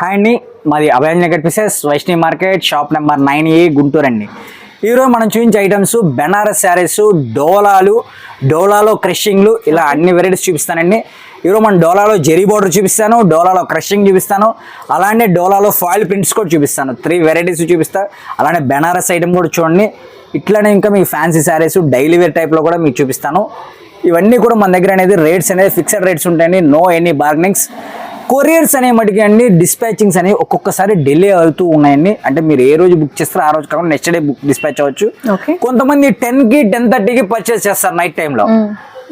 Hi అండి. మాది Abhayam pieces Vaishnavi market shop number nine A Guntur అండి. ఈరోజు మనం చూపించే ఐటమ్స్ బెనారస్ శారీస్ డోలాలు డోలాలో క్రషింగ్లు ఇలా అన్ని వెరైటీస్ చూపిస్తానండి. ఈరోజు మనం డోలాలో జెరీ బార్డర్ చూపిస్తాను డోలాలో క్రషింగ్ చూపిస్తాను అలానే డోలాలో ఫాయిల్ ప్రింట్స్ కూడా చూపిస్తాను. త్రీ వెరైటీస్ చూపిస్తా అలానే బెనారస్ ఐటమ్ కూడా చూడండి. ఇట్లానే ఇంకా మీకు ఫ్యాన్సీ శారీస్ డైలీ వేర్ టైప్లో కూడా మీకు చూపిస్తాను. ఇవన్నీ కూడా మన దగ్గర అనేది రేట్స్ అనేది ఫిక్స్డ్ రేట్స్ ఉంటాయండి. నో ఎనీ బార్గనింగ్స్ కొరియర్స్ అనే మటుకి అండి డిస్పాచింగ్స్ అనేవి ఒక్కొక్కసారి డిలే అవుతూ ఉన్నాయండి. అంటే మీరు ఏ రోజు బుక్ చేస్తారో ఆ రోజు కాకుండా నెక్స్ట్ డే బుక్ డిస్పాచ్ అవ్వచ్చు. కొంతమంది టెన్కి టెన్ థర్టీకి పర్చేస్ చేస్తారు నైట్ టైంలో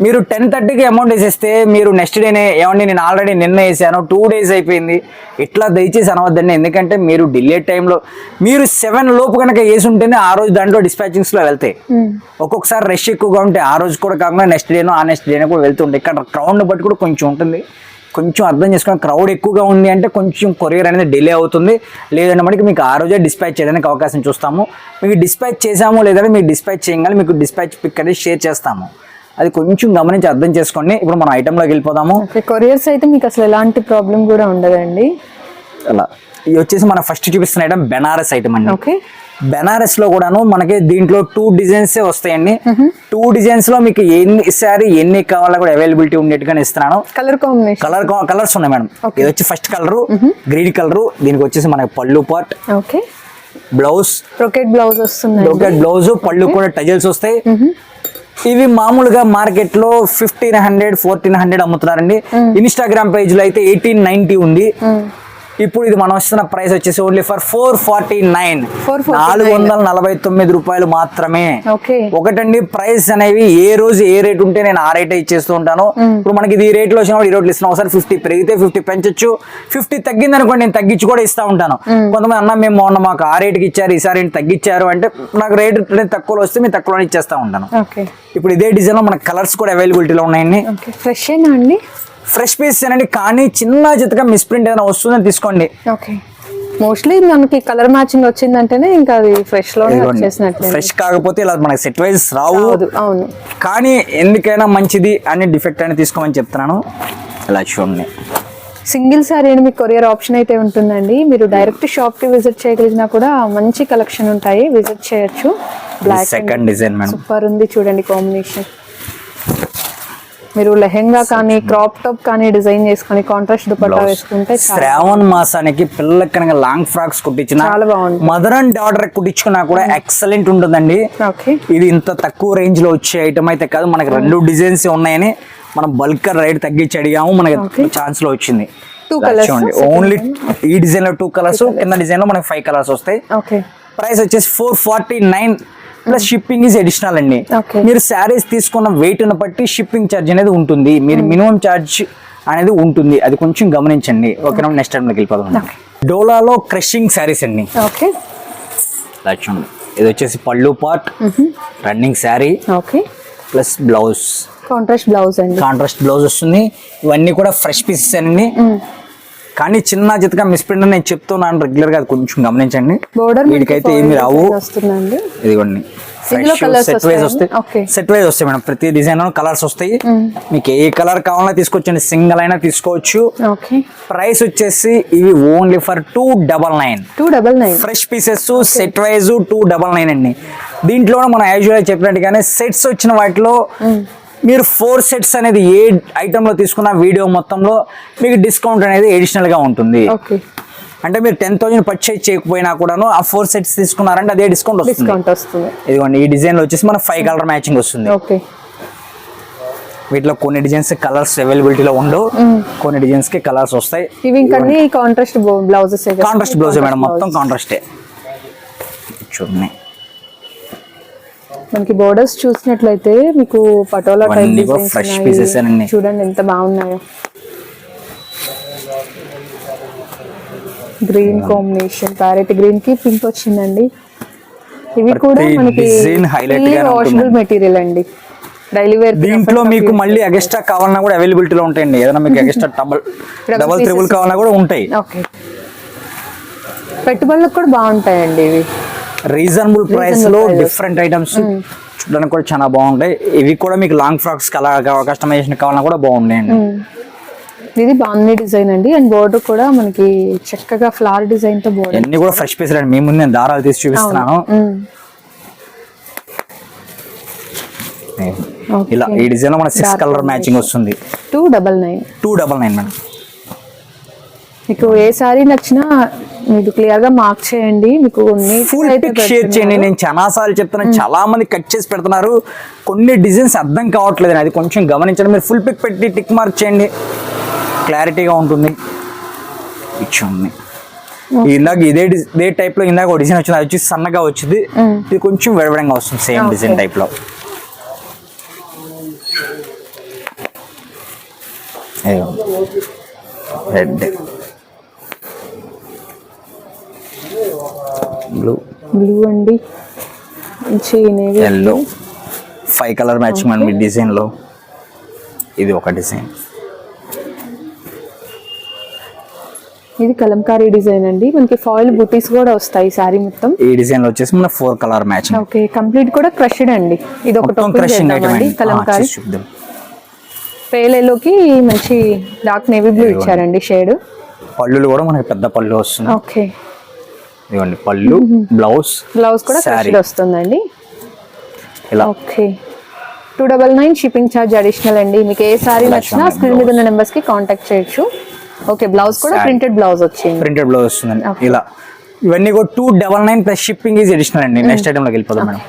మీరు టెన్ థర్టీకి అమౌంట్ వేసేస్తే మీరు నెక్స్ట్ డేనే ఏమండి నేను ఆల్రెడీ నిన్న వేసాను టూ డేస్ అయిపోయింది. ఇట్లా దయచేసి అనవద్దండి. ఎందుకంటే మీరు డిలే టైంలో మీరు సెవెన్ లోపు కనుక వేసి ఉంటేనే ఆ రోజు దాంట్లో డిస్పాచింగ్స్లో వెళ్తాయి. ఒక్కొక్కసారి రష్ ఎక్కువగా ఉంటే ఆ రోజు కూడా కాకుండా నెక్స్ట్ డేనో ఆ నెక్స్ట్ డేనో కూడా వెళ్తుంటాయి ఇక్కడ క్రౌడ్ బట్టి కూడా కొంచెం ఉంటుంది. కొంచెం అర్థం చేసుకుని క్రౌడ్ ఎక్కువగా ఉంది అంటే కొంచెం కొరియర్ అనేది డిలే అవుతుంది. లేదంటే మనకి మీకు ఆ రోజే డిస్పాచ్ చేయడానికి అవకాశం చూస్తాము. మీకు డిస్పాచ్ చేసాము లేదంటే మీకు డిస్పాచ్ చేయగానే మీకు డిస్పాచ్ పిక్ అనేది షేర్ చేస్తాము. అది కొంచెం గమనించి అర్థం చేసుకోండి. ఇప్పుడు మనం ఐటెంలోకి వెళ్ళిపోదాము. కొరియర్స్ అయితే మీకు అసలు ఎలాంటి ప్రాబ్లం కూడా ఉండదండి. అలా. ఇది వచ్చేసి మన ఫస్ట్ చూపిస్తున్న ఐటమ్ బెనారస్ ఐటమ్ అండి. ఓకే. బెనారస్లో కూడాను మనకి దీంట్లో టూ డిజైన్స్ వస్తాయండి. టూ డిజైన్స్లో మీకు ఎన్ని సారీ ఎన్ని కావాలో కూడా అవైలబిలిటీ ఉండేట్టుగానే ఇస్తున్నాను. కలర్ కలర్ కలర్స్ ఉన్నాయి మేడం. ఇది వచ్చి ఫస్ట్ కలర్ గ్రీన్ కలర్ దీనికి వచ్చేసి మనకి పళ్ళు ఓకే. బ్లౌజ్ బ్రొకెట్ బ్లౌజ్ వస్తుంది బ్రోకెట్ బ్లౌజ్ పళ్ళు కూడా టజల్స్ వస్తాయి. ఇవి మామూలుగా మార్కెట్లో ఫిఫ్టీన్ హండ్రెడ్ ఫోర్టీన్ హండ్రెడ్ అమ్ముతున్నారండి. ఇన్స్టాగ్రామ్ పేజ్లో అయితే ఎయిటీన్ నైన్టీ ఉంది. ఇప్పుడు ఇది మనం వస్తున్న ప్రైస్ వచ్చేసి only for four forty nine 449. నాలుగు వందల నలభై తొమ్మిది రూపాయలు మాత్రమే. ఒకటండి ప్రైస్ అనేవి ఏ రోజు ఏ రేట్ ఉంటే నేను ఆ రేట్ ఇచ్చేస్తూ ఉంటాను. ఇప్పుడు మనకి ఇది ఈ రేట్లో వచ్చినప్పుడు ఈ రేట్లు ఇస్తున్నాం. ఒకసారి ఫిఫ్టీ పెరిగితే ఫిఫ్టీ పెంచొచ్చు. ఫిఫ్టీ తగ్గింది అనుకోండి నేను తగ్గించి కూడా ఇస్తా ఉంటాను. కొంతమంది అన్న మేము మొన్న మాకు ఆ రేట్కి ఇచ్చారు ఈసారి తగ్గించారు? అంటే నాకు రేట్ తక్కువలో వస్తే మేము తక్కువలో ఇచ్చేస్తా ఉంటాను. ఇప్పుడు ఇదే డిజైన్లో మనకి కలర్స్ కూడా అవైలబిలిటీలో ఉన్నాయండి. ఫ్రెష్ అండి? ఫ్రెష్ పీస్ అండి కానీ చిన్న జతగా మిస్ప్రింట్ ఏదైనా వస్తుందని తీసుకోండి. ఓకే. మోస్ట్లీ మనకి కలర్ మ్యాచింగ్ వచ్చిందంటేనే ఇంకా అది ఫ్రెష్ వచ్చేసినట్లే. ఫ్రెష్ కాకపోతే ఇలా మనకి సెట్ వైజ్ రావు. అవును. కానీ ఎందుకైనా మంచిది అని డిఫెక్ట్ అని తీసుకోమని చెప్తున్నాను. ఇలా చూడండి. సింగిల్ సారీ అని మీకు కొరియర్ ఆప్షన్ అయితే ఉంటుందండి. మీరు డైరెక్ట్ షాప్కి విజిట్ చేయగలిగినా కూడా మంచి కలెక్షన్ ఉంటాయి. విజిట్ చేయొచ్చు. బ్లాక్ సెకండ్ డిజైన్ సూపర్ ఉంది. చూడండి కాంబినేషన్ మీరు లెహెంగా కానీ క్రాప్ టాప్ కానీ డిజైన్ చేసుకొని కాంట్రాస్ట్ దుపట్టా వేసుకుంటే శ్రావణ్ మాసానికి పిల్లలకి కనుక లాంగ్ ఫ్రాక్స్ కుట్టించిన చాలా బాగుంది. మదర్ అండ్ డాటర్ కుట్టించుకున్నా కూడా ఎక్సలెంట్ ఉంటుందండి. ఓకే ఇది ఇంత తక్కువ రేంజ్లో వచ్చే ఐటమ్ అయితే కాదు. మనకి రెండు డిజైన్స్ ఉన్నాయని మనం బల్క్ రేట్ తగ్గించి అడిగాము. మనకి ఛాన్స్లో వచ్చింది. Colours, చూడండి. ఓన్లీ ఈ డిజైన్లో టూ కలర్స్ కింద డిజైన్లో మనకి ఫైవ్ కలర్స్ వస్తాయి. ప్రైస్ వచ్చేసి four forty nine plus shipping is additional అండి. మీరు శారీస్ తీసుకున్న ని బట్టి షిప్పింగ్ ఛార్జ్ అనేది ఉంటుంది. మీరు మినిమం ఛార్జ్ అనేది ఉంటుంది. అది కొంచెం గమనించండి. ఓకేనా? నెక్స్ట్ టైంలోకి వెళ్ళిపోదాం డోలాలో క్రషింగ్ శారీస్ అండి. ఓకే చూడండి ఇది వచ్చేసి పళ్ళు part running sari okay plus blouse contrast blouse అండి. కాంట్రాస్ట్ బ్లౌజ్ వస్తుంది. ఇవన్నీ కూడా ఫ్రెష్ పీసెస్ అండి. కానీ చిన్న జతగా మిస్ప్రింట్ నేను చెప్తున్నాను రెగ్యులర్గా కొంచెం గమనించండి. బోర్డర్ వీటికైతే ఏమి రావు. ఇదిగోండి. సెట్ వైజ్ వస్తాయా? సెట్ వైజ్ వస్తాయి మేడం. ప్రతి డిజైన్లో కలర్స్ వస్తాయి. మీకు ఏ కలర్ కావాలన్నా తీసుకోవచ్చండి. సింగిల్ అయినా తీసుకోవచ్చు. ప్రైస్ వచ్చేసి ఇవి only for two double nine two double nine fresh pieces set wise two double nine అండి. దీంట్లో మనం యాజువల్ చెప్పినట్టుగానే సెట్స్ వచ్చిన వాటిలో మీరు ఫోర్ సెట్స్ అనేది ఏ ఐటమ్లో తీసుకున్న వీడియో మొత్తంలో మీకు డిస్కౌంట్ అనేది అడిషనల్గా ఉంటుంది. అంటే మీరు టెన్ థౌసండ్ పర్చేజ్ చేయకపోయినా కూడాను ఆ ఫోర్ సెట్స్ తీసుకున్నారంటే అదే డిస్కౌంట్ వస్తుంది. డిస్కౌంట్ వస్తుంది. ఇదిగోండి ఈ డిజైన్లో వచ్చేసి మన ఫైవ్ కలర్ మ్యాచింగ్ వస్తుంది. ఓకే వీటిలో కొన్ని డిజైన్స్ కలర్స్ అవైలబిలిటీలో ఉండవు. కొన్ని డిజైన్స్కి కలర్స్ వస్తాయి. ఇవి ఇంకా contrast blouses contrast blouse madam మొత్తం కాంట్రాస్టే చూడండి. మనకి బోర్డర్స్ చూసినట్లయితే మీకు పటోలా టైప్ pieces ఏనండి. చూడండి ఎంత బాగున్నాయో. గ్రీన్ కాంబినేషన్ ప్యారెట్ గ్రీన్కి పింక్ వచ్చిందండి. ఇవి కూడా మనకి వాషబుల్. మెటీరియల్ అండి. డైలీ వేర్ దీంట్లో మీకు మళ్ళీ ఎక్స్ట్రా కావాలన్నా కూడా అవైలబిలిటీలో ఉంటాయండి. ఏదైనా మీకు ఎక్స్ట్రా డబల్ డబల్. త్రిబుల్ కావాలన్నా కూడా ఉంటాయి. ఓకే పెట్టుబడులకు కూడా బాగుంటాయండి ఇవి. రీజనబుల్ ప్రైస్లో. డిఫరెంట్ ఐటమ్స్ చూడడానికి కూడా చాలా బాగుంటాయి. ఇవి కూడా మీకు లాంగ్ ఫ్రాక్స్ కలా కస్టమైజేషన్ కావాలన్నా కూడా బాగున్నాయండి ఇది బాగుంది డిజైన్ అండి. అండ్ బోర్డర్ కూడా మనకి చక్కగా ఫ్లవర్ డిజైన్తో బోర్డర్ అన్ని కూడా ఫ్రెష్ పీస్ అండి. మీ ముందు నేను దారాలు తీసి చూపిస్తున్నాను. ఇలా ఈ డిజైన్లో మన సిక్స్ కలర్ మ్యాచింగ్ వస్తుంది. Two double nine two double nine madam మీకు ఏ సారీ నచ్చినా మీరు క్లియర్గా మార్క్ చేయండి. మీకు ఫుల్ పిక్ షేర్ చేయండి. నేను చాలా సార్లు చెప్తున్నాను చాలా మంది కట్ చేసి పెడుతున్నారు. కొన్ని డిజైన్స్ అర్థం కావట్లేదు. అది కొంచెం గమనించండి. మీరు ఫుల్ పిక్ పెట్టి టిక్ మార్క్ చేయండి. క్లారిటీగా ఉంటుంది. ఇచ్చింది. ఇందాక ఇదే ఇదే టైప్లో ఇందాక డిజైన్ వచ్చింది. అది వచ్చి సన్నగా వచ్చింది. ఇది కొంచెం వెడవడంగా వస్తుంది. సేమ్ డిజైన్ టైప్లో. రెడ్ బ్లూ అండి. ఎల్లో ఫైవ్ కలర్ మ్యాచింగ్ అండి మీ డిజైన్లో. ఇది ఒక డిజైన్ ఇది కలంకారీ డిజైన్ అండి. మనకి ఫాయిల్ బుటీస్ కూడా వస్తాయి సారీ మొత్తం. ఈ డిజైన్లో వచ్చేసి మన four colour matching okay complete కూడా క్రష్డ్ అండి. ఇది ఒక క్రషింగ్ ఐటమ్ కలంకారీ. చూద్దాం. పేల్ ఎల్లోకి మంచి డార్క్ నేవీ బ్లూ ఇచ్చారండి షేడ్ పళ్ళులు కూడా మనకి పెద్ద పళ్ళు వస్తుంది ఓకే ఇదిగోండి పళ్ళు బ్లౌజ్ బ్లౌజ్ కూడా. క్రష్డ్ వస్తుందండి. ఇలా. Okay. Two double nine shipping charge additional అండి. మీకు ఏ సారీ నచ్చినా స్క్రీన్ మీద ఉన్న నెంబర్స్కి కాంటాక్ట్ చేయొచ్చు. ఓకే బ్లౌజ్ కూడా. ప్రింటెడ్ బ్లౌజ్ వచ్చింది. ప్రింటెడ్ బ్లౌజ్ వస్తుందండి. ఇలా. ఇవన్నీ కూడా two double nine plus shipping is additional అండి. నెక్స్ట్ ఐటమ్లోకి వెళ్ళిపోదాం మేడం.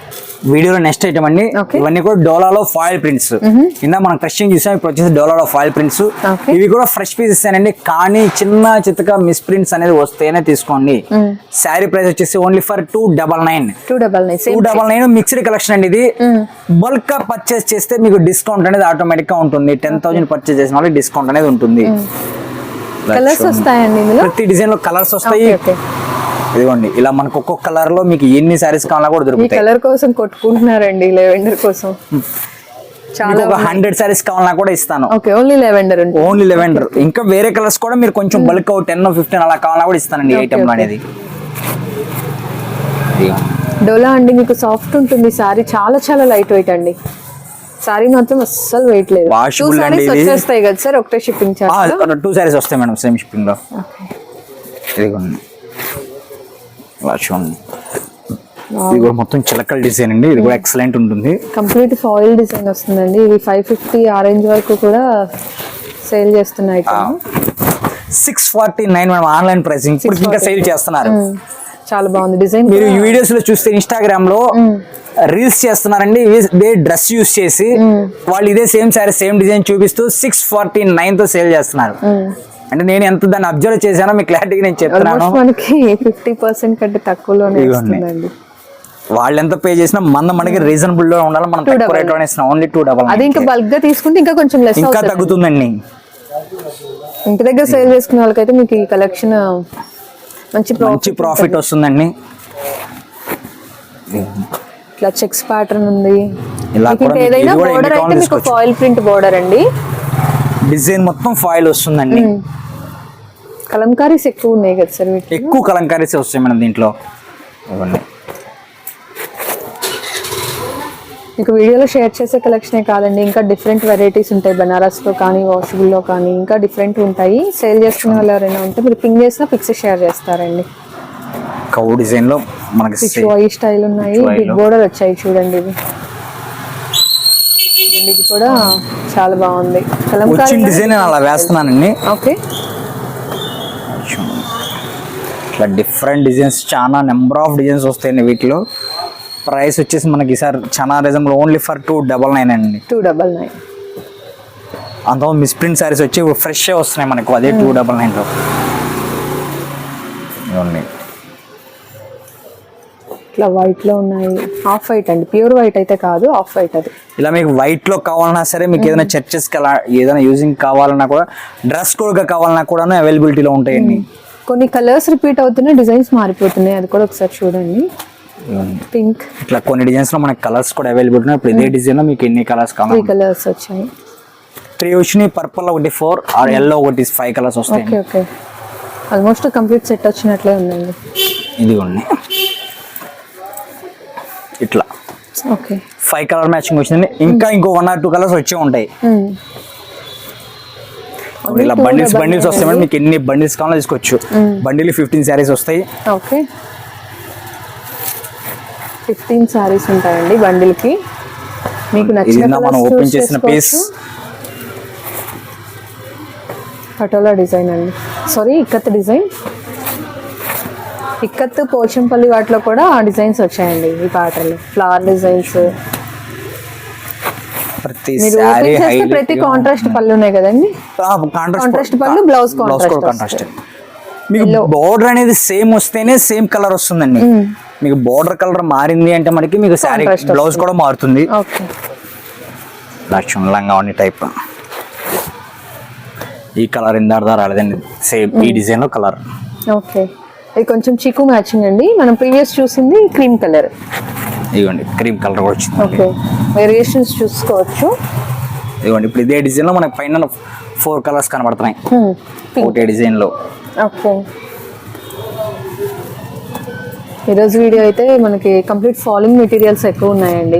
వీడియోలో నెక్స్ట్ ఐటమ్ అండి. ఇవన్నీ కూడా డోలాలో ఫాయిల్ ప్రింట్స్ కింద మనం క్రషింగ్ చూసాం ఇప్పుడు వచ్చేసి డోలాలో ఫాయిల్ ప్రింట్స్. ఇవి కూడా ఫ్రెష్ పీస్ ఇస్తానండి కానీ చిన్న చిత్తగా మిస్ ప్రింట్స్ అనేది వస్తేనే తీసుకోండి. శారీ ప్రైస్ వచ్చేసి only for two double nine two double nine two double nine mixed collection అండి ఇది. బల్క్గా పర్చేస్ చేస్తే మీకు డిస్కౌంట్ అనేది ఆటోమేటిక్గా ఉంటుంది టెన్ థౌసండ్ పర్చేస్ చేసిన వాళ్ళకి డిస్కౌంట్ అనేది ఉంటుంది. కలర్స్ వస్తాయండి ఇందులో? ప్రతి డిజైన్లో కలర్స్ వస్తాయి. ఇదిగోండి ఇలా మనకు ఒక్కొక్క కలర్లో మీకు ఎన్ని సారీస్ కావాలన్నా కూడా దొరుకుతాయి. కలర్ కోసం కొట్టుకుంటున్నారండి లెవెండర్ కోసం. చాలా ఒక హండ్రెడ్ సారీస్ కావాలన్నా కూడా ఇస్తాను. Okay only lavender only lavender ఇంకా వేరే కలర్స్ కూడా మీరు కొంచెం బల్క్ టెన్ ఫిఫ్టీన్ అలా కావాలన్నా కూడా ఇస్తానండి ఐటమ్. అనేది. డోలా అండి మీకు సాఫ్ట్ ఉంటుంది. సారీ చాలా చాలా లైట్ వెయిట్ అండి. సారీ మాత్రం అస్సలు వెయిట్ లేదు. Two saris. వచ్చేస్తాయి కదా సార్ ఒకటే షిప్పింగ్ టూ సారీస్ వస్తాయి మేడం సేమ్ షిప్పింగ్లో. ఇదిగోండి. ఇలా చూడండి ఇది కూడా మొత్తం చిలకల డిజైన్ అండి. ఇది కూడా ఎక్సలెంట్ ఉంటుంది. కంప్లీట్ ఫాయిల్ డిజైన్ వస్తుందండి. ఇది ఫైవ్ ఫిఫ్టీ ఆరెంజ్ వరకు కూడా సేల్ చేస్తున్న item six forty nine madam online pricing ఇప్పుడు ఇంకా సేల్ చేస్తున్నారు. చాలా బాగుంది. డిజైన్ మీరు ఈ వీడియోస్లో చూస్తే ఇన్స్టాగ్రామ్లో రీల్స్ చేస్తున్నారండి. ఇదే డ్రెస్ యూస్ చేసి వాళ్ళు ఇదే సేమ్ సారీ సేమ్ డిజైన్ చూపిస్తూ సిక్స్ ఫార్టీ నైన్తో సేల్ చేస్తున్నారు. అంటే నేను ఎంత దాన్ని అబ్జర్వ్ చేశానో మీకు క్లారిటీగా నేను చెప్తున్నాను. మనకి ఫిఫ్టీ పర్సెంట్ కంటే తక్కువలోనే వాళ్ళు ఎంత పే చేసినా మన మనకి రీజనబుల్లో ఉండాలి. మనం తక్కువ రేట్లోనే ఇస్తున్నాం. ఓన్లీ టూ డబల్ అది ఇంకా బల్క్గా తీసుకుంటే ఇంకా కొంచెం లెస్ ఇంకా తగ్గుతుందండి. ఇంటి దగ్గర సేల్ చేసుకునే వాళ్ళకైతే మీకు ఈ కలెక్షన్ మంచి మంచి ప్రాఫిట్ వస్తుందండి. ఇట్లా చెక్స్ ప్యాటర్న్ ఉంది. ఇలా ఏదైనా బోర్డర్ అయితే మీకు. ఫాయిల్ ప్రింట్ బోర్డర్ అండి. డిజైన్ మొత్తం ఫాయిల్ వస్తుందండి. కలంకారీస్ ఎక్కువ ఉన్నాయి కదా సార్ ఎక్కువ కలంకారీస్ వస్తాయి మేడం దీంట్లో. ఇవ్వండి. మీకు వీడియోలో షేర్ చేసే కలెక్షనే కాదండి ఇంకా డిఫరెంట్ వెరైటీస్ ఉంటాయి. బనారస్లో కానీ washable లో కానీ ఇంకా డిఫరెంట్ ఉంటాయి. సేల్ చేసుకునే వాళ్ళు ఎవరైనా ఉంటే మీరు పింగ్ చేసినా పిక్స్ షేర్ చేస్తారండి. కౌ డిజైన్లో మనకి ఈ స్టైల్ ఉన్నాయి. బిగ్. బోర్డర్ వచ్చాయి చూడండి ఇది కూడా చాలా బాగుంది. వచ్చిన డిజైన్ నేను అలా వేస్తున్నానండి. ఓకే. ఇట్లా డిఫరెంట్ డిజైన్స్ చాలా నెంబర్ ఆఫ్ డిజైన్స్ వస్తాయండి వీటిలో. ప్రైస్ వచ్చేసి మనకి ఈసారి చాలా only for two double nine అండి. టూ డబల్ నైన్ అంత మిస్ ప్రింట్ సారీస్ వచ్చి ఫ్రెష్ వస్తున్నాయి మనకు అదే టూ డబల్ నైన్లో ఇవ్వండి ఇట్లా వైట్లో ఉన్నాయి. ఆఫ్ వైట్ అండి. ప్యూర్ వైట్ అయితే కాదు ఆఫ్ వైట్ అది. ఇలా మీకు వైట్లో కావాలన్నా సరే మీకు ఏదైనా చర్చెస్కి అలా ఏదైనా యూజింగ్ కావాలన్నా కూడా డ్రెస్ కోడ్గా కావాలన్నా కూడా అవైలబిలిటీలో ఉంటాయండి. కొన్ని కలర్స్ రిపీట్ అవుతున్నాయి డిజైన్స్ మారిపోతున్నాయి. అది కూడా ఒకసారి చూడండి. పింక్ ఇట్లా కొన్ని డిజైన్స్లో మనకి కలర్స్ కూడా అవైలబుల్ ఉన్నాయి. ఇప్పుడు ఇదే డిజైన్లో మీకు ఎన్ని కలర్స్ కావాలి కలర్స్ వచ్చాయి. త్రీ వచ్చినాయి పర్పుల్ ఒకటి ఫోర్ ఆర్ ఎల్లో ఒకటి ఫైవ్ కలర్స్ వస్తాయి okay okay. Almost complete set వచ్చినట్లే ఉందండి. ఇదిగోండి. ఇట్లా. ఓకే. ఫైవ్ కలర్ మ్యాచింగ్ వచ్చింది. ఇంకా ఇంకో వన్ ఆర్ టూ కలర్స్ వచ్చే ఉంటాయి. ఇలా బండిల్స్ బండిల్స్ వస్తాయి మేడం. మీకు ఎన్ని బండిల్స్ కావాలో తీసుకోవచ్చు బండిల్ ఫిఫ్టీన్ శారీస్ వస్తాయి. ఓకే. ఫిఫ్టీన్ సారీస్ ఉంటాయండి బండిల్కి. మీకు నచ్చిన మనం ఓపెన్ చేసిన పీస్. పటోలా డిజైన్ అండి. సారీ ఇక్కత్ డిజైన్ ఇక్కత్ పోచంపల్లి వాటిలో కూడా ఆ డిజైన్స్ వచ్చాయండి ఈ పాటలు ఫ్లవర్ డిజైన్స్ ప్రతి ప్రతి కాంట్రాస్ట్ పళ్ళు ఉన్నాయి కదండి. Contrast పళ్ళు, contrast కాంట్రాస్ట్ మీకు బోర్డర్ అనేది సేమ్ వస్తేనే సేమ్ కలర్ వస్తుందండి. మీకు బోర్డర్ కలర్ మారింది అంటే మనకి మీకు శారీ బ్లౌజ్ కూడా మారుతుంది. లక్ష్మణ్ లంగా టైప్ ఈ కలర్ ఇందాడదా రాలేదండి. సేమ్ ఈ డిజైన్లో కలర్ ఓకే. ఇది కొంచెం చిక్కు మ్యాచింగ్ అండి. మనం ప్రీవియస్ చూసింది క్రీమ్ కలర్. ఇదిగోండి క్రీమ్ కలర్ కూడా వచ్చింది. ఓకే. వేరియేషన్స్ చూసుకోవచ్చు. ఇదిగోండి ఇప్పుడు ఇదే డిజైన్లో మనకి పైన ఫోర్ కలర్స్ కనబడుతున్నాయి. ఒకటే డిజైన్లో ఓకే ఈరోజు వీడియో అయితే మనకి కంప్లీట్ ఫాలింగ్ మెటీరియల్స్ ఎక్కువ ఉన్నాయండి.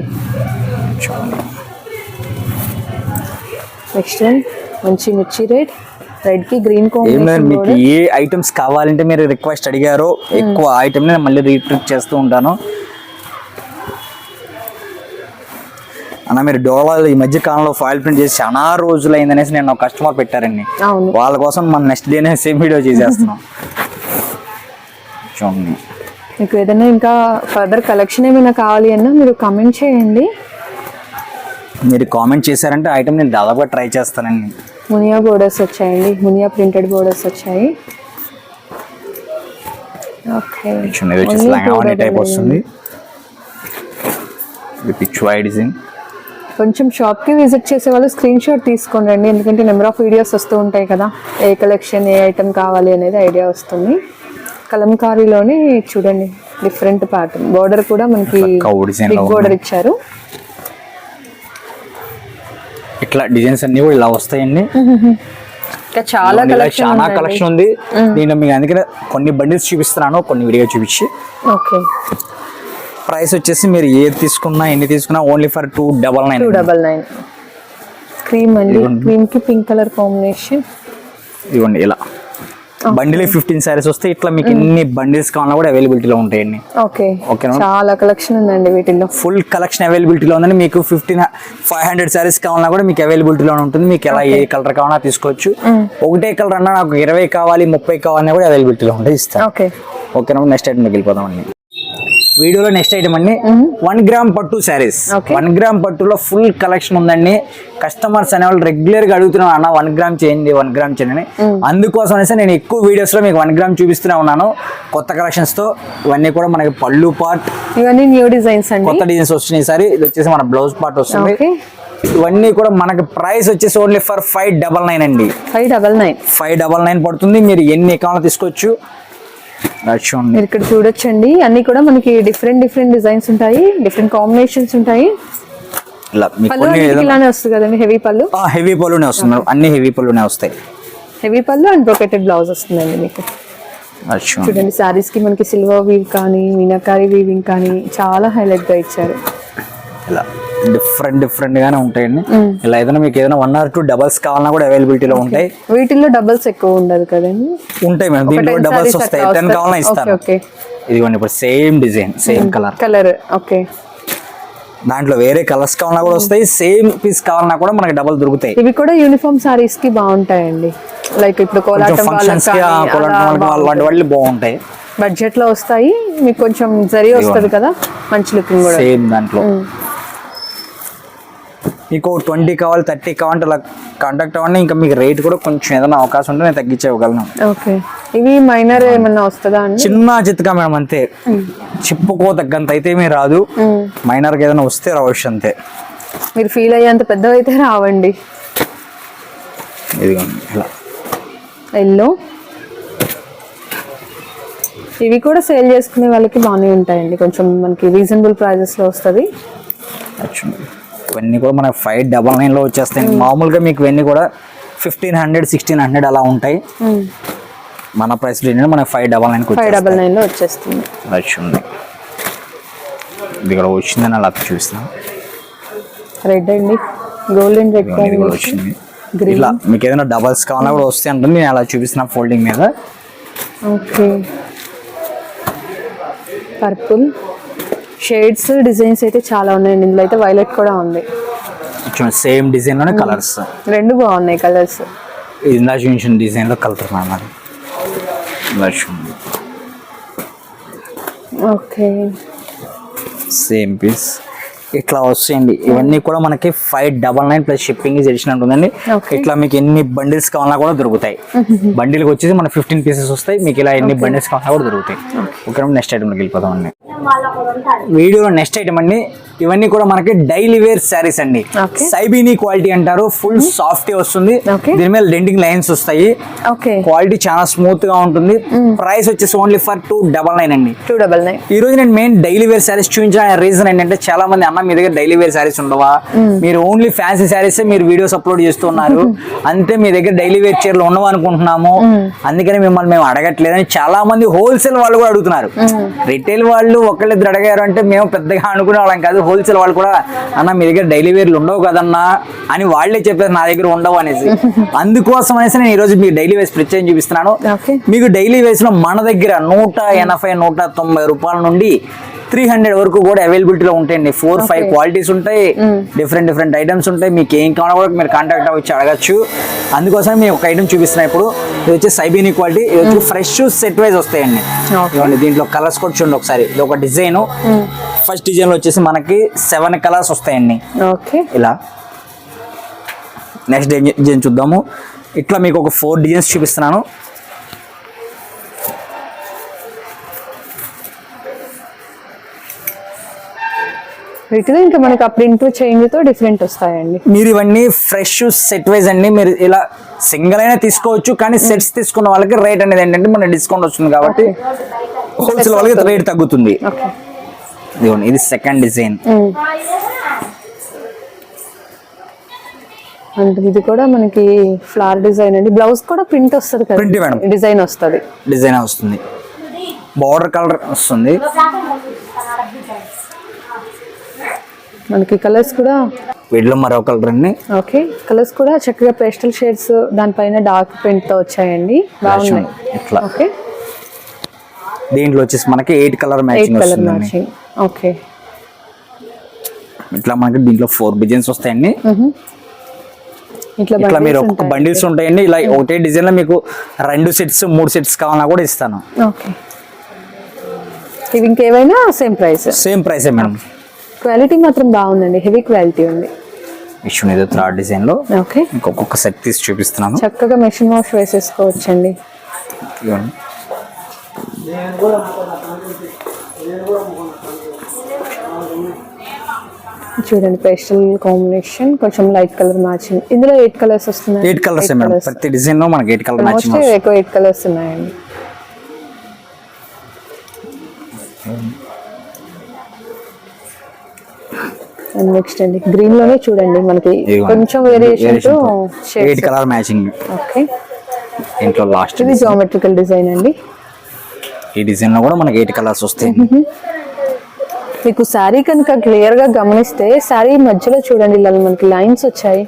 నెక్స్ట్ వన్ మంచి మిర్చి రెడ్ రెడ్కి గ్రీన్ లేదు మీకు కాంబినేషన్ ఏ ఐటమ్స్ కావాలంటే మీరు రిక్వెస్ట్ అడిగారో ఎక్కువ ఐటమ్ నేను మళ్ళీ రీట్రిక్ చేస్తూ ఉంటాను. అన్న మీరు డోలాలు ఈ మధ్య కాలంలో ఫాయిల్ ప్రింట్ చేసి చాలా రోజులు అయిందనేసి నేను ఒక కస్టమర్ పెట్టారండి. వాళ్ళ కోసం మన నెక్స్ట్ డేనే సేమ్ వీడియో చేసేస్తున్నాం. చూడండి. మీకు ఏదైనా ఇంకా ఫర్దర్ కలెక్షన్ ఏమైనా కావాలి అన్నా మీరు కమెంట్ చేయండి. మీరు కామెంట్ చేశారంటే ఐటమ్ నేను దాదాపుగా ట్రై చేస్తానండి. మునియా బోర్డర్స్ వచ్చాయండి. మునియా ప్రింటెడ్ బోర్డర్స్ వచ్చాయి. ఓకే చూడండి ఇది వచ్చేసి లంగావని టైప్ వస్తుంది. ఇది పిచ్ వై డిజైన్ కొంచెం షాప్కి విజిట్ చేసే వాళ్ళు స్క్రీన్ షాట్ తీసుకోండి రండి ఎందుకంటే నెంబర్ ఆఫ్ వీడియోస్ వస్తూ ఉంటాయి కదా. ఏ కలెక్షన్ ఏ ఐటమ్ కావాలి అనేది ఐడియా వస్తుంది. కలంకారీలోనే చూడండి డిఫరెంట్ ప్యాటర్న్ బోర్డర్ కూడా మనకి బిగ్. బోర్డర్ ఇచ్చారు. ఇట్లా డిజైన్స్ అన్ని కూడా ఇలా వస్తాయండి. చాలా చాలా కలెక్షన్ ఉంది. నేను మీకు అందుకనే కొన్ని బండిల్స్ చూపిస్తున్నాను కొన్ని విడిగా చూపించి. ఓకే. ప్రైస్ వచ్చేసి మీరు ఏది తీసుకున్నా ఎన్ని తీసుకున్నా only for two double nine. Double nine. Cream అండి క్రీమ్కి పింక్ కలర్ కాంబినేషన్. ఇవ్వండి ఇలా. బండిల్ ఫిఫ్టీన్ సారీస్ వస్తే ఇట్లా మీకు ఎన్ని బండిల్స్ కావాలన్నా కూడా అవైలబిలిటీలో ఉంటాయండి. ఓకే? చాలా కలెక్షన్ ఉందండి వీటిల్లో. ఫుల్ కలెక్షన్ అవైలబిలిటీలో ఉందండి. మీకు ఫిఫ్టీన్ ఫైవ్ హండ్రెడ్ సారీస్ కావాలన్నా కూడా మీకు అవైలబిలిటీలో ఉంటుంది. మీకు ఎలా ఏ కలర్ కావాలన్నా తీసుకోవచ్చు. ఒకటే కలర్ అన్నా నాకు ఇరవై కావాలి ముప్పై కావాలన్నా కూడా అవైలబిలిటీలో ఉంటాయి ఇస్తాను ఓకే ఓకేనా నెక్స్ట్ ఐటమ్ వెళ్ళిపోదాం అండి వీడియోలో నెక్స్ట్ ఐటమ్ అండి. వన్ గ్రామ్ పట్టు శారీస్. వన్ గ్రామ్ పట్టులో ఫుల్ కలెక్షన్ ఉందండి. కస్టమర్స్ అనేవాళ్ళు రెగ్యులర్గా అడుగుతున్నాం అన్న వన్ గ్రామ్ చేయండి వన్ గ్రామ్ చేయండి అందుకోసం అనేసి నేను ఎక్కువ వీడియోస్లో మీకు వన్ గ్రామ్ చూపిస్తూనే ఉన్నాను. కొత్త కలెక్షన్స్తో ఇవన్నీ కూడా మనకి పళ్ళు పార్ట్ ఇవన్నీ న్యూ డిజైన్స్ అండి. కొత్త డిజైన్స్ వచ్చినాయి సారీ. ఇది వచ్చేసి మన బ్లౌజ్ పార్ట్ వస్తుంది. ఇవన్నీ కూడా మనకి ప్రైస్ వచ్చేసి only for five double nine అండి. Five double nine five double nine పడుతుంది. మీరు ఎన్ని కావాలో తీసుకోవచ్చు? మీరు ఇక్కడ చూడొచ్చండి. అన్ని కూడా మనకి డిఫరెంట్ డిఫరెంట్ డిజైన్స్ ఉంటాయి. డిఫరెంట్ కాంబినేషన్స్ ఉంటాయి. ఇలానే వస్తుంది కదండి హెవీ పళ్ళు? హెవీ పళ్ళునే వస్తుంది. అన్ని హెవీ పళ్ళునే వస్తాయి. హెవీ పళ్ళు అండ్ బ్రొకెటెడ్ బ్లౌజ్ వస్తుందండి మీకు. చూడండి శారీస్కి మనకి సిల్వర్ వీవ్ కానీ మీనాకారి వీవింగ్ కానీ చాలా హైలైట్గా ఇచ్చారు. ఇలా డిఫరెంట్ డిఫరెంట్ గానే ఉంటాయండి. ఇలా ఏదైనా మీకు ఏదైనా వన్ ఆర్ టూ డబల్స్ కావాలన్నా కూడా అవైలబిలిటీలో ఉంటాయి. వీటిల్లో డబల్స్ ఎక్కువ ఉండదు కదండి? ఉంటాయి మేడం. దీంట్లో 10 డబల్స్ వస్తాయి. టెన్. కావాలన్నా ఇస్తాను. ఇదిగోండి ఇప్పుడు same design same colour colour okay. దాంట్లో వేరే కలర్స్ కావాలన్నా కూడా వస్తాయి. సేమ్ పీస్ కావాలన్నా కూడా మనకి డబల్ దొరుకుతాయి. ఇవి కూడా యూనిఫామ్ సారీస్కి బాగుంటాయండి. లైక్ ఇప్పుడు కోలాటం ఫంక్షన్స్ అలాంటి వాళ్ళు బాగుంటాయి. బడ్జెట్లో వస్తాయి. మీకు కొంచెం జరి వస్తుంది కదా? మంచి లుకింగ్ కూడా. సేమ్ దాంట్లో. మీకు ట్వంటీ కావాలి థర్టీ కావాలంటే అలా కాంటాక్ట్ అవ్వండి ఇంకా మీకు రేట్ కూడా కొంచెం ఏదైనా అవకాశం ఉంటే నేను తగ్గించే ఇవ్వగలను ఓకే. ఇవి మైనర్ ఏమన్నా వస్తుందా చిన్న చిత్తగా మేడం అంతే. చెప్పుకో తగ్గంత అయితే మీ రాదు. మైనర్కి ఏదైనా వస్తే రావచ్చు అంతే. మీరు ఫీల్ అయ్యేంత పెద్దవైతే రావండి. ఇదిగోండి ఇలా. ఎల్లో. ఇవి కూడా సేల్ చేసుకునే వాళ్ళకి బాగానే ఉంటాయండి. కొంచెం మనకి రీజనబుల్ ప్రైజెస్లో వస్తుంది. ఇవన్నీ కూడా మనకి ఫైవ్ డబల్ నైన్లో వచ్చేస్తాయి. మామూలుగా మీకు ఇవన్నీ కూడా ఫిఫ్టీన్ హండ్రెడ్ సిక్స్టీన్ హండ్రెడ్ అలా ఉంటాయి. మన ప్రైస్ ఏంటంటే మనకి ఫైవ్ డబల్ నైన్కి ఫైవ్ డబల్ నైన్లో వచ్చేస్తుంది. వచ్చింది ఇది ఇక్కడ వచ్చిందని అలా చూపిస్తాను రెడ్ అండి. గోల్డెన్ రెడ్ కూడా వచ్చింది. ఇట్లా మీకు ఏదైనా డబల్స్ కావాలన్నా కూడా వస్తే ఉంటుంది నేను అలా చూపిస్తున్నా ఫోల్డింగ్ మీద. ఓకే పర్పుల్ షేడ్స్ డిజైన్స్ అయితే చాలా ఉన్నాయండి. ఇందులో అయితే వైలెట్ కూడా ఉంది. సేమ్ డిజైన్లోనే కలర్స్. రెండు బాగున్నాయి కలర్స్. ఇది ఇందా చూపించిన డిజైన్లో కలర్ చూడండి ఓకే. Same piece. ఇట్లా వస్తాయండి ఇవన్నీ కూడా మనకి five double nine plus shipping addition ఉంటుందండి. ఇట్లా మీకు ఎన్ని బండిల్స్ కావాలన్నా కూడా దొరుకుతాయి. బండిల్కి వచ్చేసి మన ఫిఫ్టీన్ పీసెస్ వస్తాయి. మీకు ఇలా ఎన్ని బండిల్స్ కావాలన్నా కూడా దొరుకుతాయి. ఓకే. నెక్స్ట్ ఐటమ్కి వెళ్ళిపోతాం వీడియో వీడియోలో నెక్స్ట్ ఐటమ్ అండి. ఇవన్నీ కూడా మనకి డైలీ వేర్ శారీస్ అండి. సైబీని క్వాలిటీ అంటారు ఫుల్ సాఫ్ట్ వస్తుంది. దీని మీద లెండింగ్ లైన్స్ వస్తాయి. ఓకే. క్వాలిటీ చాలా స్మూత్గా ఉంటుంది ప్రైస్ వచ్చేసి only for two double nine అండి. Two double nine. ఈ రోజు నేను మెయిన్ డైలీ వేర్ శారీస్ చూపించిన రీజన్ ఏంటంటే చాలా మంది అన్న మీ దగ్గర డైలీ వేర్ శారీస్ ఉండవా? మీరు ఓన్లీ ఫ్యాన్సీ శారీస్ మీరు వీడియోస్ అప్లోడ్ చేస్తున్నారు. అంతే మీ దగ్గర డైలీ వేర్ చీరలు ఉండవు అనుకుంటున్నాము? అందుకని మిమ్మల్ని మేము అడగట్లేదని చాలా మంది హోల్సేల్ వాళ్ళు కూడా అడుగుతున్నారు. రిటైల్ వాళ్ళు ఒకళ్ళిద్దరు అడిగారు అంటే మేము పెద్దగా అనుకునే వాళ్ళం కాదు హోల్సేల్ వాళ్ళు కూడా అన్న మీ దగ్గర డైలీ వేర్లు ఉండవు కదన్నా అని వాళ్ళే చెప్పారు నా దగ్గర ఉండవు అనేసి. అందుకోసం అనేసి నేను ఈ రోజు మీ డైలీ వేస్ ప్రత్యేకం చూపిస్తున్నాను. మీకు డైలీ వేస్లో మన దగ్గర నూట ఎనభై నూట తొంభై రూపాయల నుండి త్రీ హండ్రెడ్ వరకు కూడా అవైలబిలిటీలో ఉంటాయండి. ఫోర్ ఫైవ్ క్వాలిటీస్ ఉంటాయి. డిఫరెంట్ డిఫరెంట్ ఐటమ్స్ ఉంటాయి. మీకు ఏం కావాలో కూడా మీరు కాంటాక్ట్ అవ్వచ్చు అడగచ్చు. అందుకోసం మేము ఒక ఐటమ్ చూపిస్తున్నాం ఇప్పుడు. ఇది వచ్చి సైబీని క్వాలిటీ. ఇది వచ్చి ఫ్రెష్ సెట్ వైజ్ వస్తాయండి. దీంట్లో కలర్స్ కూడా చూడండి ఒకసారి. ఇది ఒక డిజైన్. ఫస్ట్ డిజైన్ వచ్చేసి మనకి సెవెన్ కలర్స్ వస్తాయండి. ఓకే ఇలా. నెక్స్ట్ డిజైన్ చూద్దాము. ఇట్లా మీకు ఒక ఫోర్ డిజైన్స్ చూపిస్తున్నాను. వీటిలో ఇంకా మనకి ఆ ప్రింట్ చేంజ్తో డిఫరెంట్ వస్తాయండి. మీరు ఇవన్నీ ఫ్రెష్ సెట్ వైజ్ అండి. మీరు ఇలా సింగిల్ అయినా తీసుకోవచ్చు కానీ సెట్స్ తీసుకున్న వాళ్ళకి రేట్ అనేది ఏంటంటే మన డిస్కౌంట్ వస్తుంది కాబట్టి హోల్సేల్ వాళ్ళకి రేట్ తగ్గుతుంది. ఓకే ఇదిగోండి ఇది సెకండ్ డిజైన్ అంటే ఇది కూడా మనకి ఫ్లవర్ డిజైన్ అండి. బ్లౌజ్ కూడా ప్రింట్ వస్తుంది కదా? Print మేడం. డిజైన్ వస్తుంది. డిజైన్ వస్తుంది. బార్డర్ కలర్ వస్తుంది. మనకి కలర్స్ కూడా వీటిలో మరో కలర్ అండి. ఓకే కలర్స్ కూడా చక్కగా పేస్టల్ షేడ్స్ దానిపైన డార్క్ ప్రింట్తో వచ్చాయండి. బాగున్నాయి. ఇట్లా. ఓకే దీంట్లో వచ్చేసి మనకి eight colour matching colour matching okay. ఇట్లా మనకి దీంట్లో ఫోర్ డిజైన్స్ వస్తాయండి. ఇట్లా మీరు ఒక్కొక్క. బండిల్స్ ఉంటాయండి. ఇలా ఒకటే డిజైన్లో మీకు రెండు సెట్స్ మూడు సెట్స్ కావాలన్నా కూడా ఇస్తాను. ఓకే. ఇవి ఇంకేవైనా సేమ్ ప్రైస్ సేమ్ ప్రైసే మేడం. క్వాలిటీ మాత్రం బాగుందండి. హెవీ క్వాలిటీ ఉంది. ఇష్యూ ఇది థర్డ్ డిజైన్లో. ఓకే. ఇంకొక సెట్ తీసి చూపిస్తున్నాను. చక్కగా మెషిన్ వాష్ వేసేసుకోవచ్చండి. చూడండి పేస్టల్ కాంబినేషన్ కొంచెం లైట్ కలర్ మ్యాచింగ్ ఇందులో ఎయిట్ కలర్స్ వస్తున్నాయి. Eight colours madam? ప్రతి డిజైన్లో మనకి ఎయిట్ కలర్ మ్యాచింగ్ ఎక్కువ ఎయిట్ కలర్స్ ఉన్నాయండి. అండ్ నెక్స్ట్ అండి గ్రీన్లోనే చూడండి మనకి కొంచెం వేరియేషన్తో ఎయిట్ కలర్ మ్యాచింగ్ ఓకే ఇంట్లో లాస్ట్ ఇది జామెట్రికల్ డిజైన్ అండి. ఈ డిజైన్లో కూడా మనకి ఎయిట్ కలర్స్ వస్తాయి. మీకు శారీ కనుక క్లియర్గా గమనిస్తే శారీ మధ్యలో చూడండి ఇలా మనకి లైన్స్ వచ్చాయి.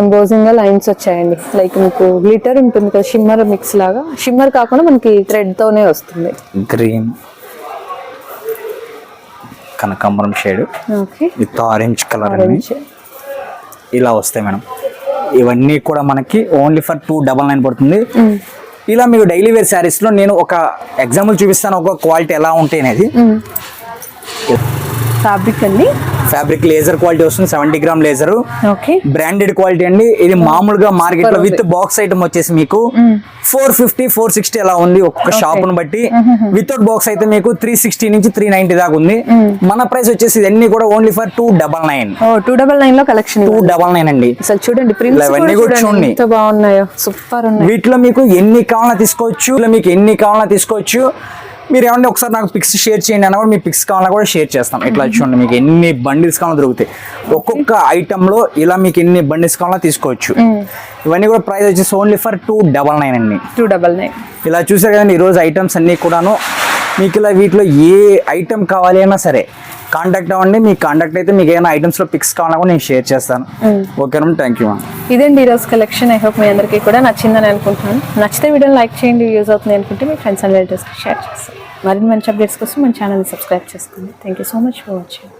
ఎంబోజింగ్గా లైన్స్ వచ్చాయండి. లైక్ మీకు గ్లిటర్ ఉంటుంది కదా షిమ్మర్ మిక్స్ లాగా. షిమ్మర్ కాకుండా మనకి థ్రెడ్ తోనే వస్తుంది. గ్రీన్ కనకాంబరం shade okay with orange colour ఇలా వస్తాయి మేడం. ఇవన్నీ కూడా మనకి only for two double nine పడుతుంది. ఇలా మీకు డైలీ వేర్ శారీస్లో నేను ఒక ఎగ్జాంపుల్ చూపిస్తాను ఒక క్వాలిటీ ఎలా ఉంటాయి అనేది. ఫ్యాబ్రిక్ అండి. ఫ్యాబ్రిక్ లేజర్ క్వాలిటీ వస్తుంది seventy gram laser branded quality అండి. ఇది మామూలుగా మార్కెట్లో విత్ బాక్స్ ఐటమ్ వచ్చేసి మీకు ఫోర్ ఫిఫ్టీ ఫోర్ సిక్స్టీ అలా ఉంది ఒక్కొక్క షాప్ను బట్టి. వితౌట్ బాక్స్ అయితే మీకు త్రీ సిక్స్టీ నుంచి త్రీ నైన్టీ దాకా ఉంది. మన ప్రైస్ వచ్చేసి ఇవన్నీ కూడా only for two double nine two double నైన్లో కలెక్షన్ టూ డబల్ నైన్ అండి. చూడండి ఇవన్నీ కూడా చూడండి. బాగున్నాయో. సూపర్ ఉన్నాయి. వీటిలో మీకు ఎన్ని కావాలన్నా తీసుకోవచ్చు. మీకు ఎన్ని కావాలన్నా తీసుకోవచ్చు. మీరు ఏమంటే ఒకసారి నాకు పిక్స్ షేర్ చేయండి అన్న కూడా మీ పిక్స్ కావాలన్నా కూడా షేర్ చేస్తాం. ఇట్లా చూడండి మీకు ఎన్ని బండిల్స్ కావాలన్నా దొరుకుతాయి. ఒక్కొక్క item లో ఇలా మీకు ఎన్ని బండిల్స్ కావాలన్నా తీసుకోవచ్చు. ఇవన్నీ కూడా ప్రైస్ వచ్చేసి only for two double nine అండి. టూ డబల్ నైన్ ఇలా చూసారు కదండి ఈరోజు ఐటమ్స్ అన్నీ కూడాను మీకు ఇలా వీటిలో ఏ ఐటమ్ కావాలి అన్నా సరే కాంటాక్ట్ అవ్వండి. మీ కాంటాక్ట్ అయితే మీకు ఏమైనా ఐటమ్స్లో పిక్స్ కావాలన్నా కూడా నేను షేర్ చేస్తాను. ఓకేనా థ్యాంక్ యూ ఇదండి ఈరోజు కలెక్షన్ ఐ హోప్ మీ అందరికీ కూడా నచ్చిందని అనుకుంటున్నాను. నచ్చితే వీడియోని లైక్ చేయండి యూజ్ అవుతుంది అనుకుంటే మీ ఫ్రెండ్స్ అండ్ రిలేటివ్స్కి షేర్ చేస్తాను. మరిన్ని మంచి అప్డేట్స్ కోసం మన ఛానల్ని సబ్స్క్రైబ్ చేసుకోండి. Thank you so much for watching